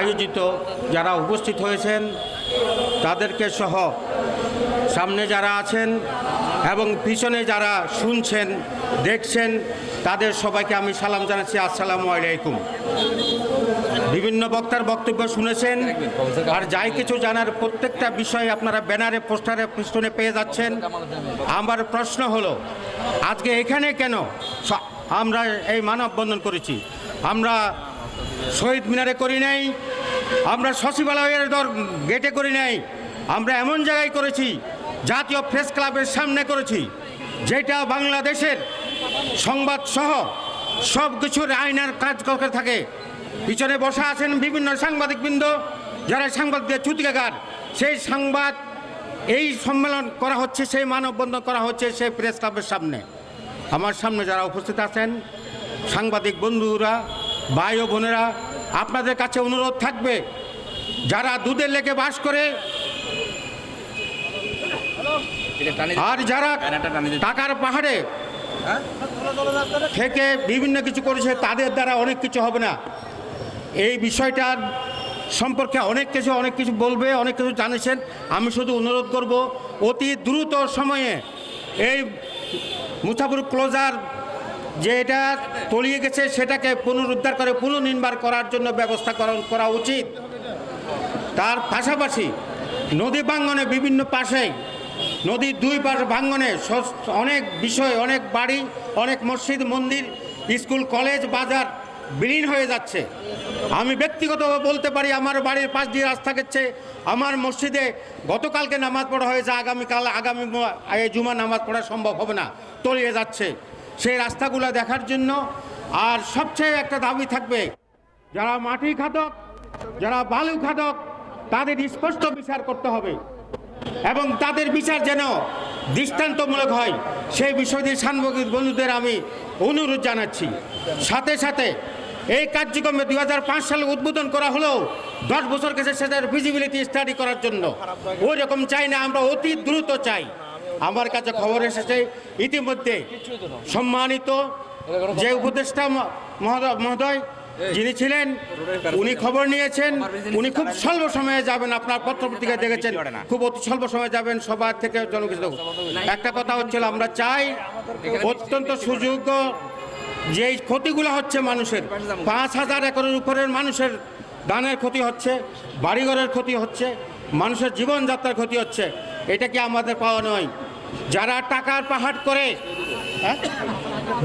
আয়োজিত যারা উপস্থিত হয়েছেন, তাদেরকে সহ সামনে যারা আছেন এবং পিছনে যারা শুনছেন, দেখছেন, তাদের সবাইকে আমি সালাম জানাচ্ছি। আসসালামু আলাইকুম। বিভিন্ন বক্তার বক্তব্য শুনেছেন। আর যাই কিছু জানার প্রত্যেকটা বিষয় আপনারা ব্যানারে, পোস্টারে পিছনে পেয়ে যাচ্ছেন। আমার প্রশ্ন হলো, আজকে এখানে কেন আমরা এই মানববন্ধন করেছি? আমরা শহীদ মিনারে করি নাই, আমরা সচিবালয়ের দর গেটে করি নাই, আমরা এমন জায়গায় করেছি, জাতীয় প্রেস ক্লাবের সামনে করেছি, যেটা বাংলাদেশের সংবাদ সহ সব কিছুর আইনের কাজ করতে থাকে। পিছনে বসা আছেন বিভিন্ন সাংবাদিকবৃন্দ, যারা সাংবাদিকদের চুতিকাগার সেই সংবাদ এই সম্মেলন করা হচ্ছে, সেই মানববন্ধন করা হচ্ছে, সেই প্রেস ক্লাবের সামনে। আমার সামনে যারা উপস্থিত আছেন, সাংবাদিক বন্ধুরা, ভাই ও বোনেরা আপনাদের কাছে অনুরোধ থাকবে, যারা দুধের লেগে বাস করে আর যারা টাকার পাহাড়ে থেকে বিভিন্ন কিছু করেছে, তাদের দ্বারা অনেক কিছু হবে না। এই বিষয়টার সম্পর্কে অনেক কিছু অনেক কিছু বলবে, অনেক কিছু জানিয়েছেন। আমি শুধু অনুরোধ করব, অতি দ্রুত সময়ে এই মুসাফুর ক্লোজার যে এটা তলিয়ে গেছে, সেটাকে পুনরুদ্ধার করে, পুনর্নির্মাণ করার জন্য ব্যবস্থা করা- উচিত। তার পাশাপাশি নদী ভাঙ্গনে বিভিন্ন পাশে নদীর দুই পাশ ভাঙ্গনে অনেক বিষয়, অনেক বাড়ি, অনেক মসজিদ, মন্দির, স্কুল, কলেজ, বাজার বিলীন হয়ে যাচ্ছে। আমি ব্যক্তিগতভাবে বলতে পারি, আমার বাড়ির পাশ দিয়ে রাস্তা গেছে। আমার মসজিদে গতকালকে নামাজ পড়া হয়েছে, আগামীকাল, আগামী এই জুমা নামাজ পড়া সম্ভব হবে না, তলিয়ে যাচ্ছে। সেই রাস্তাগুলো দেখার জন্য আর সবচেয়ে একটা দাবি থাকবে, যারা মাটি খাদক যারা বালু খাদক তাদের স্পষ্ট বিচার করতে হবে। এবং তাদের বিচার যেন দৃষ্টান্তমূলক হয়, সেই বিষয়টি সাংবাদিক বন্ধুদের আমি অনুরোধ জানাচ্ছি। সাথে সাথে এই কার্যক্রমে দু হাজার পাঁচ সালে উদ্বোধন করা হলেও দশ বছর গেছে সেটার ভিজিবিলিটি স্টাডি করার জন্য। ওই রকম চাই না, আমরা অতি দ্রুত চাই। আমার কাছে খবর এসেছে, ইতিমধ্যে সম্মানিত যে উপদেষ্টা মহোদয় যিনি ছিলেন, উনি খবর নিয়েছেন, উনি খুব স্বল্প সময়ে যাবেন, আপনার পত্রপত্রিকায় দেখেছেন, খুব অতি স্বল্প সময়ে যাবেন, সবার থেকে জনগোষ্ঠী একটা কথা হচ্ছিল আমরা চাই অত্যন্ত সুযোগ্য যে ক্ষতিগুলো হচ্ছে মানুষের, পাঁচ হাজার একরের উপরের মানুষের দানের ক্ষতি হচ্ছে, বাড়িঘরের ক্ষতি হচ্ছে, মানুষের জীবনযাত্রার ক্ষতি হচ্ছে, এটা কি আমাদের পাওয়া নয়? যারা টাকার পাহাড় করে হ্যাঁ,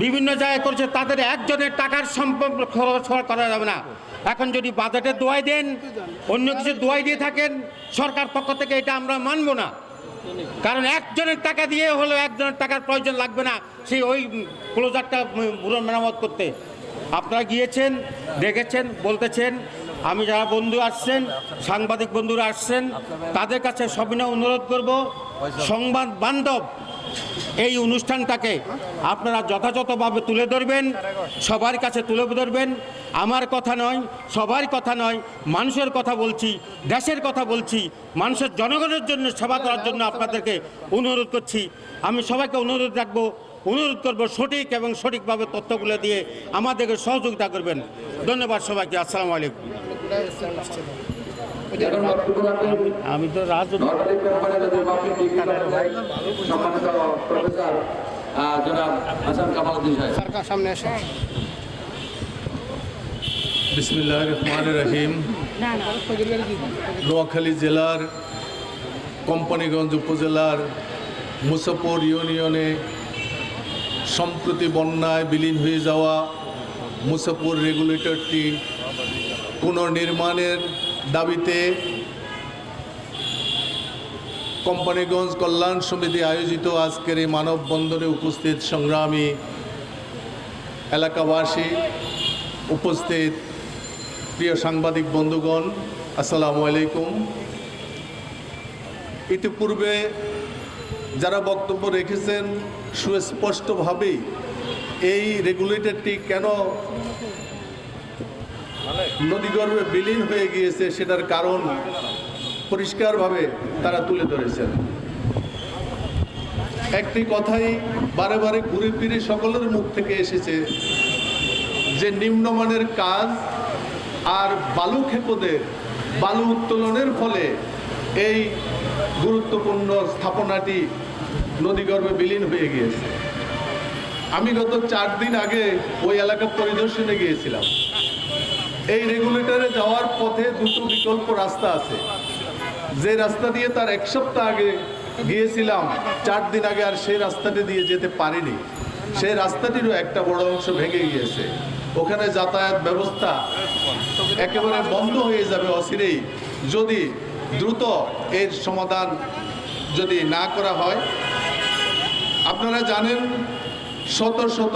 বিভিন্ন জায়গায় করছে তাদের একজনের টাকার সম্পর্ক খরচ করা যাবে না। এখন যদি বাজেটে দোয়াই দেন অন্য কিছু দোয়াই দিয়ে থাকেন সরকার পক্ষ থেকে এটা আমরা মানব না। কারণ একজনের টাকা দিয়ে হলো একজনের টাকার প্রয়োজন লাগবে না সেই ওই ক্লোজারটা মেরামত করতে। আপনারা গিয়েছেন দেখেছেন বলতেছেন আমি যারা বন্ধু আসছেন, সাংবাদিক বন্ধুরা আসছেন, তাদের কাছে সবিনয় অনুরোধ করব, সংবাদ বান্ধব, এই অনুষ্ঠানটাকে আপনারা যথাযথভাবে তুলে ধরবেন, সবার কাছে তুলে ধরবেন। আমার কথা নয়, সবার কথা নয়, মানুষের কথা বলছি, দেশের কথা বলছি, মানুষের জনগণের জন্য সেবা করার জন্য আপনাদেরকে অনুরোধ করছি। আমি সবাইকে অনুরোধ রাখব অনুরোধ করব সঠিক এবং সঠিকভাবে তথ্যগুলো দিয়ে আমাদেরকে সহযোগিতা করবেন। ধন্যবাদ সবাইকে। আসসালামু আলাইকুম। আমি তো বিসমিল্লাহ রহমান রহিম। নোয়াখালী জেলার কোম্পানিগঞ্জ উপজেলার মুসাপুর ইউনিয়নে সম্প্রতি বন্যায় বিলীন হয়ে যাওয়া মুসাপুর রেগুলেটরটি পুনর্নির্মাণের দাবিতে কোম্পানিগঞ্জ কল্যাণ সমিতি আয়োজিত আজকের এই মানববন্ধনে উপস্থিত সংগ্রামী এলাকাবাসী উপস্থিত প্রিয় সাংবাদিক বন্ধুগণ, আসসালামু আলাইকুম। ইতিপূর্বে যারা বক্তব্য রেখেছেন সুস্পষ্টভাবেই এই রেগুলেটরটি কেন নদীগর্ভে বিলীন হয়ে গিয়েছে সেটার কারণ পরিষ্কারভাবে তারা তুলে ধরেছেন। একটি কথাই বারে বারে ঘুরে ফিরে সকলের মুখ থেকে এসেছে যে নিম্নমানের কাজ আর বালু ক্ষেপদের, বালু উত্তোলনের ফলে এই গুরুত্বপূর্ণ স্থাপনাটি নদীগর্ভে বিলীন হয়ে গিয়েছে। আমি গত চার দিন আগে ওই এলাকা পরিদর্শনে গিয়েছিলাম। এই রেগুলেটরে যাওয়ার পথে দুটো বিকল্প রাস্তা আছে। যে রাস্তা দিয়ে তার এক সপ্তাহ আগে গিয়েছিলাম, চার দিন আগে আর সেই রাস্তাটি দিয়ে যেতে পারিনি। সেই রাস্তাটিরও একটা বড় অংশ ভেঙে গিয়েছে। ওখানে যাতায়াত ব্যবস্থা একেবারে বন্ধ হয়ে যাবে অচিরেই। যদি দ্রুত এর সমাধান যদি না করা হয় আপনারা জানেন, শত শত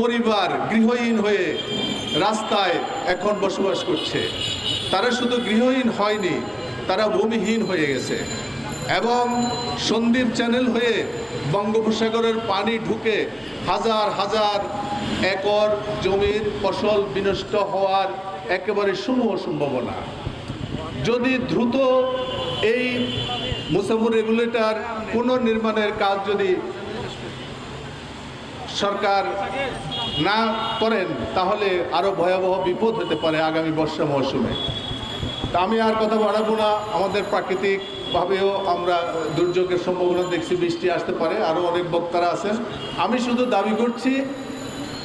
পরিবার গৃহহীন হয়ে রাস্তায় এখন বসবাস করছে। তারা শুধু গৃহহীন হয়নি, তারা ভূমিহীন হয়ে গেছে। এবং সন্দ্বীপ চ্যানেল হয়ে বঙ্গোপসাগরের পানি ঢুকে হাজার হাজার একর জমির ফসল বিনষ্ট হওয়ার একেবারে সমূহ সম্ভাবনা। যদি দ্রুত এই মুসাফুর রেগুলেটর পুনর্নির্মাণের কাজ যদি সরকার না করেন, তাহলে আরও ভয়াবহ বিপদ হতে পারে আগামী বর্ষা মৌসুমে। তা আমি আর কথা বাড়াবো না। আমাদের প্রাকৃতিকভাবেও আমরা দুর্যোগের সম্ভাবনা দেখছি, বৃষ্টি আসতে পারে আরও অনেক বক্তারা আছেন। আমি শুধু দাবি করছি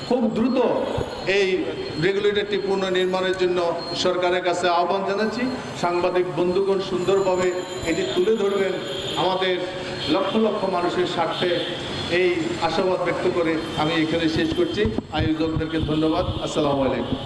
খুব দ্রুত এই রেগুলেটরটি পুনর্নির্মাণের জন্য সরকারের কাছে আহ্বান জানাচ্ছি। সাংবাদিক বন্ধুগণ সুন্দরভাবে এটি তুলে ধরবেন। আমাদের লক্ষ লক্ষ মানুষের স্বার্থে এই আশাবাদ ব্যক্ত করে আমি এখানে শেষ করছি। আয়োজকদেরকে ধন্যবাদ। আসসালামু আলাইকুম।